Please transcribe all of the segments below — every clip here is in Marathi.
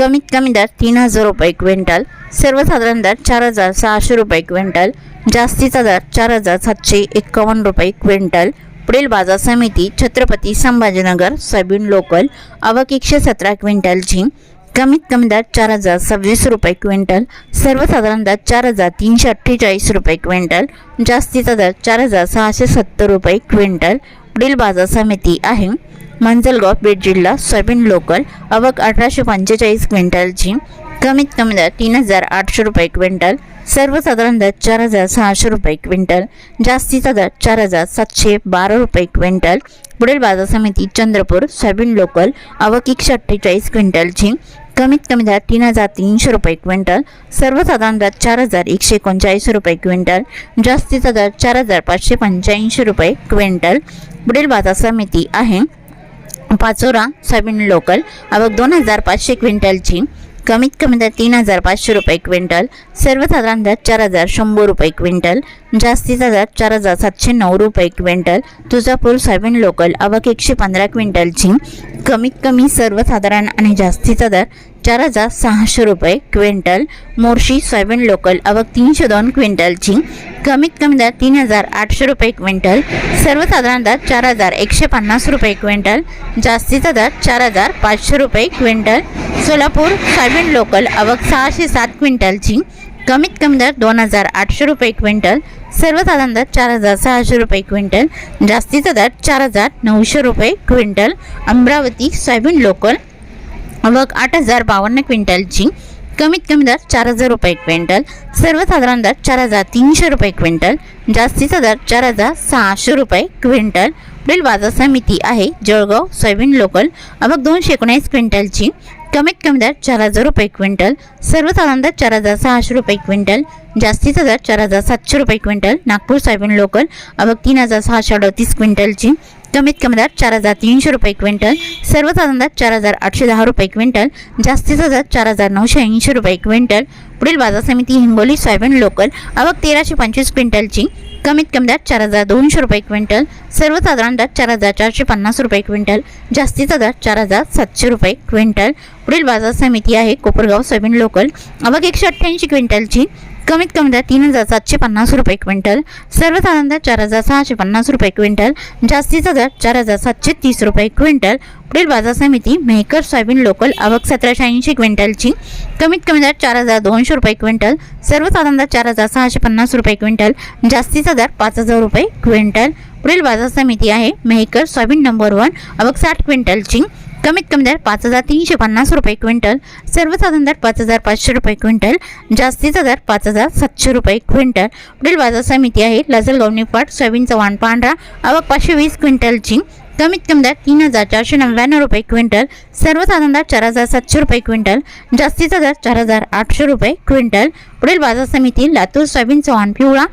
कमीत कमी दर तीन हजार रुपये क्विंटल सर्वसाधारण दर चार हजार सहाशे रुपये क्विंटल जास्तीचा दर चार हजार सातशे एक्कावन्न रुपये क्विंटल. पुढील बाजार समिती छत्रपती संभाजीनगर सोयाबीन लोकल अवक एकशे सतरा क्विंटलची कमीत कमी दर चार हजार सव्वीस रुपये क्विंटल सर्वसाधारण दर चार हजार तीनशे अठ्ठेचाळीस रुपये क्विंटल जास्तीचा दर चार हजार सहाशे सत्तर रुपये क्विंटल. पुढील बाजार समिती आहे. मंजलगाव बीड जिल्हा सोयाबीन लोकल अवक अठराशे पंचेचाळीस क्विंटलची कमीत कमी दर तीन हजार आठशे रुपये क्विंटल सर्वसाधारण दर चार हजार सहाशे रुपये क्विंटल जास्तीचा दर चार हजार सातशे बारा रुपये क्विंटल. पुढील बाजार समिती चंद्रपूर सोयाबीन लोकल अवक एकशे अठ्ठेचाळीस क्विंटलची कमीत कमी दर तीन हजार तीनशे रुपये क्विंटल सर्वसाधारण दर चार हजार एकशे एकोणचाळीस रुपये क्विंटल जास्तीचा दर चार हजार पाचशे पंच्याऐंशी रुपये क्विंटल. पुढील बाजार समिती आहे. Pachora soybean local. आवक दोन हजार पाचशे क्विंटलची. कमीत कमी दर तीन हजार पाचशे रुपये क्विंटल. सर्वसाधारण दर चार हजार शंभर रुपये क्विंटल. जास्तीचा दर चार हजार सातशे नऊ रुपये क्विंटल. Tuljapur soybean local. आवक एकशे पंधरा क्विंटलची. कमीत कमी सर्वसाधारण आणि जास्तीचा दर चार हजार सहाशे रुपये क्विंटल मोर्शी सोयाबीन लोकल अवक तीनशे दोन क्विंटलची. कमीत कमी दर तीन हजार आठशे रुपये क्विंटल. सर्वसाधारण दर चार हजार एकशे पन्नास रुपये क्विंटल. जास्तीचा दर चार हजार पाचशे रुपये क्विंटल. सोलापूर सोयाबीन लोकल अवक सहाशे सात क्विंटलची. कमीत कमी दर दोन हजार आठशे रुपये क्विंटल. सर्वसाधारण दर चार हजार सहाशे रुपये क्विंटल. जास्तीचा दर चार हजार नऊशे रुपये क्विंटल. अमरावती सोयाबीन लोकल अवक आठ हजार बावन्न क्विंटलची कमीत कमी दर चार हजार रुपये क्विंटल सर्वसाधारण दर चार हजार तीनशे रुपये क्विंटल जास्तीचा दर चार हजार सहाशे रुपये क्विंटल. पुढील बाजार समिती आहे जळगाव सोयाबीन लोकल. अवक दोनशे एकोणीस क्विंटलची कमीत कमी दर चार हजार रुपये क्विंटल सर्वसाधारण दर चार हजार सहाशे रुपये क्विंटल जास्तीचा दर चार हजार सातशे रुपये क्विंटल नागपूर सोयाबीन लोकल. अवक तीन हजार सहाशे अडतीस क्विंटलची कमीत कमी दर चार हजार तीनशे रुपये क्विंटल सर्वसाधारण दर चार हजार आठशे दहा रुपये क्विंटल जास्तीचा दर चार हजार नऊशे ऐंशी रुपये क्विंटल. पुढील बाजार समिती हिंगोली सोयाबीन लोकल आवक तेराशे पंचवीस क्विंटलची कमीत कमी दर चार हजार दोनशे रुपये क्विंटल सर्वसाधारण दर चार हजार चारशे पन्नास रुपये क्विंटल जास्तीचा दर चार हजार सातशे रुपये क्विंटल. पुढील बाजार समिती आहे कोपरगाव सोयाबीन लोकल आवक एकशे अठ्ठ्याऐंशी क्विंटलची कमीत कमी दर तीन हजार सातशे पन्नास रुपये क्विंटल. सर्वसाधारण दर चार हजार सहाशे पन्नास रुपये क्विंटल. जास्तीचा दर चार हजार सातशे तीस रुपये क्विंटल. पुढील बाजार समिती मेहकर सोयाबीन लोकल आवक सतराशे ऐंशी क्विंटलची. कमीत कमी दर चार हजार दोनशे रुपये क्विंटल. सर्वसाधारण दर चार हजार सहाशे पन्नास रुपये क्विंटल. जास्तीचा दर पाच हजार रुपये क्विंटल. पुढील बाजार समिती आहे मेहकर सोयाबीन नंबर वन अवक साठ क्विंटलची. कमीत कमी दर पाच हजार तीनशे पन्नास रुपये क्विंटल सर्वसाधारण दर पाच हजार पाचशे रुपये क्विंटल जास्तीचा दर पाच हजार सातशे रुपये क्विंटल. पुढील बाजार समिती आहे लजलगाव निफाड सोयाबीनचा वाण पांढरा आवक पाचशे वीस क्विंटलची कमीत कमी दर तीन हजार चारशे नव्याण्णव रुपये क्विंटल सर्वसाधारण दर चार हजार सातशे रुपये क्विंटल जास्तीचा दर चार हजार आठशे रुपये क्विंटल. पुढील बाजार समिती लातूर सोयाबीनचा वाण पिवळा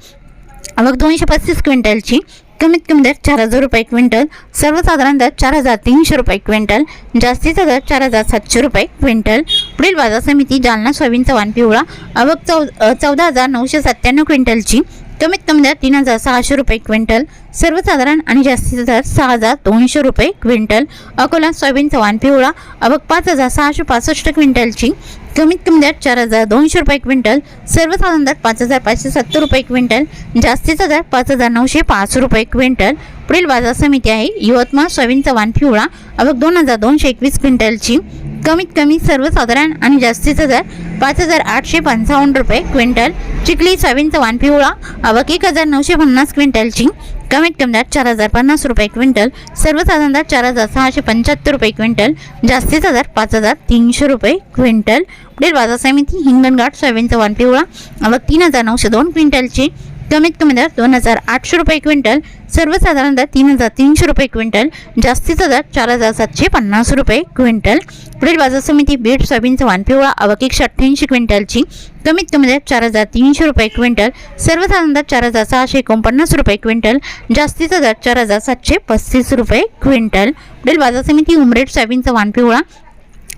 आवक दोनशे पस्तीस क्विंटलची कमीत कमी दर चार हजार रुपये क्विंटल सर्वसाधारण दर चार हजार तीनशे रुपये क्विंटल जास्तीचा दर चार हजार सातशे रुपये क्विंटल. पुढील बाजार समिती जालना सोयाबीन चव्हाण पिवळा अवक चौ चौदा हजार नऊशे सत्त्याण्णव क्विंटलची कमीत कमी दर तीन हजार सहाशे रुपये क्विंटल सर्वसाधारण आणि जास्तीचा दर सहा हजार दोनशे रुपये क्विंटल. अकोला सोयाबीन चव्हाण पिवळा अवक पाच हजार सहाशे पासष्ट क्विंटलची कमीत कमी दर चार हजार दोनशे रुपये क्विंटल सर्वसाधारण दर पाच हजार पाचशे सत्तर रुपये क्विंटल जास्तीचा दर पाच हजार नऊशे पाच रुपये क्विंटल. पुढील बाजार समिती आहे यवतमाळ सोयाबीनचा वाण पिवळा अवघ दोन हजार दोनशे एकवीस क्विंटलची. कमीत कमी सर्वसाधारण आणि जास्तीचा दर पाच हजार आठशे पंचावन्न रुपये क्विंटल. चिखली सोयाबीनचा वान पिवळा अवघ एक हजार नऊशे पन्नास क्विंटलची. कमीत कमी दर चार हजार पन्नास रुपये क्विंटल सर्वसाधारण दर चार हजार सहाशे पंच्याहत्तर रुपये क्विंटल जास्तीचा दर पाच हजार तीनशे रुपये क्विंटल. पुढील बाजार समिती हिंगणघाट सोयाबीनचा वाण पिवळा आवक तीन हजार नऊशे दोन क्विंटलची. कमीत कमी दर दोन हजार आठशे रुपये क्विंटल सर्वसाधारण दर तीन हजार तीनशे रुपये क्विंटल जास्तीचा दर चार हजार सातशे पन्नास रुपये क्विंटल. पुढील बाजार समिती बीट सोयाबीनचा वाण पिवळा आवक एकशे अठ्ठ्याऐंशी क्विंटलची. कमीत कमी दर चार हजार तीनशे रुपये क्विंटल सर्वसाधारण दर चार हजार सहाशे एकोणपन्नास रुपये क्विंटल जास्तीचा दर चार हजार सातशे पस्तीस रुपये क्विंटल. पुढील बाजार समिती उमरेड सोयाबीनचा वाण पिवळा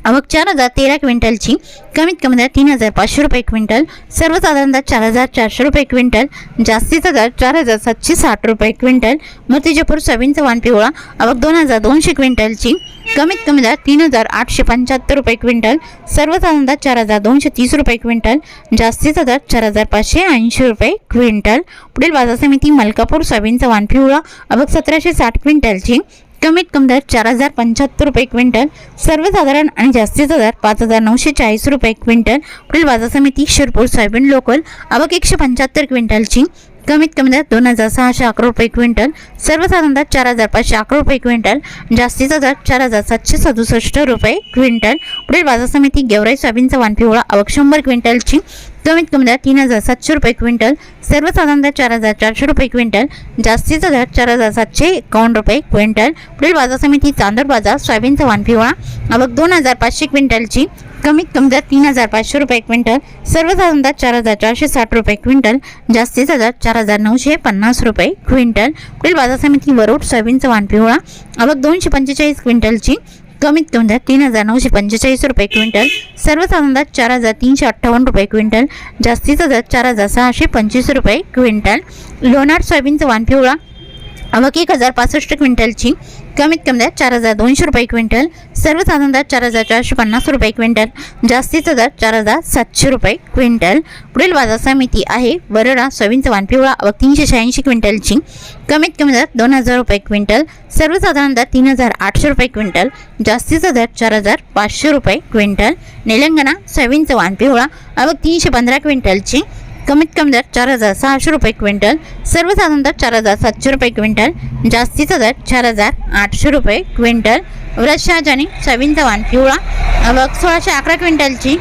आवक चार हजार तेरा क्विंटलची कमीत कमी दर तीन हजार पाचशे रुपये क्विंटल सर्वसाधारण दर चार हजार चारशे रुपये क्विंटल जास्तीचा दर चार हजार सातशे साठ रुपये क्विंटल मूर्तिजापूर सोयाबीनचा वाण पिवळा आवक दोन हजार दोनशे क्विंटलची कमीत कमी दर तीन हजार आठशे पंच्याहत्तर रुपये क्विंटल सर्वसाधारण दर चार हजार दोनशे तीस रुपये क्विंटल जास्तीचा दर चार हजार पाचशे ऐंशी रुपये क्विंटल. पुढील बाजार समिती मलकापूर सोयाबीनचा वाण पिवळा आवक सतराशे साठ क्विंटलची कमीत कमी दर चार हजार पंच्याहत्तर रुपये क्विंटल सर्वसाधारण आणि जास्तीचा दर पाच हजार नऊशे चाळीस रुपये क्विंटल पुढील बाजार समिती शिरपूर सोयाबीन लोकल आवक एकशे पंच्याहत्तर क्विंटलची. कमीत कमी दर दोन हजार सहाशे अकरा रुपये क्विंटल सर्वसाधारण दर चार हजार पाचशे अकरा रुपये क्विंटल जास्तीचा दर चार हजार सातशे सदुसष्ट रुपये क्विंटल. पुढील बाजार समिती गेवराई सोयाबीनचा वाण पिवळा आवक शंभर क्विंटलची. कमीत कमी दर तीन हजार सातशे रुपये क्विंटल सर्वसाधारण दर चार हजार चारशे रुपये क्विंटल जास्तीचा दर चार हजार सातशे एकावन्न रुपये क्विंटल पुढील बाजार समिती चांदोर बाजार सोयाबीनचा वाण पिवळा आवक दोन हजार पाचशे क्विंटलची कमीत कमी दर तीन हजार पाचशे रुपये क्विंटल सर्वसाधारण दर चार हजार चारशे साठ रुपये क्विंटल जास्तीचा दर चार हजार नऊशे पन्नास रुपये क्विंटल पुढील बाजार समिती वरोड सोयाबीनचा वान पिवळा आवक दोनशे पंचेचाळीस क्विंटलची कमीत कमी दर तीन हजार नऊशे पंचेचाळीस रुपये क्विंटल सर्वसाधारण दर चार हजार तीनशे अठ्ठावन्न रुपये क्विंटल जास्तीचा दर चार हजार सहाशे पंचवीस रुपये क्विंटल. लोणार सोयाबीनचं वाण पिवळा अवक एक हजार पासष्ट क्विंटलची कमीत कमी दर चार हजार दोनशे रुपये क्विंटल सर्वसाधारण दर चार हजार चारशे पन्नास रुपये क्विंटल जास्तीचा दर चार हजार सातशे रुपये क्विंटल. पुढील बाजार समिती आहे वरडा सोयाबीनचं वाण पिवळा व तीनशे शहाऐंशी क्विंटलची. कमीत कमी दर दोन हजार रुपये क्विंटल सर्वसाधारण दर तीन हजार आठशे रुपये क्विंटल जास्तीचा दर चार हजार पाचशे रुपये क्विंटल. निलंगणा सोयाबीनचं वाण पिवळा अवघ तीनशे पंधरा क्विंटलची. कमीत कमी दर चार हजार सहाशे रुपये क्विंटल सर्वसाधारण दर चार हजार सातशे रुपये क्विंटल जास्तीचा दर चार हजार आठशे रुपये क्विंटल. व्रत शहाजानी सवीन चव्हाण पिवळा आवक सोळाशे अकरा क्विंटलची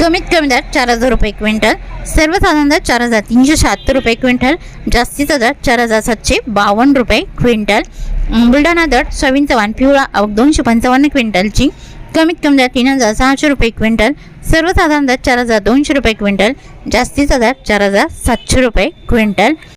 कमीत कमी दर चार हजार रुपये क्विंटल सर्वसाधारण दर चार हजार तीनशे शहात्तर रुपये क्विंटल जास्तीचा दर चार हजार सातशे बावन्न रुपये क्विंटल. बुलढाणा दर सवीन चव्हाण पिवळा आवक दोनशे पंचावन्न क्विंटलची कमीत कमी दर तीन हजार सहाशे रुपये क्विंटल सर्वसाधारण दर चार हजार दोनशे रुपये क्विंटल जास्तीचा दर चार हजार सातशे रुपये क्विंटल.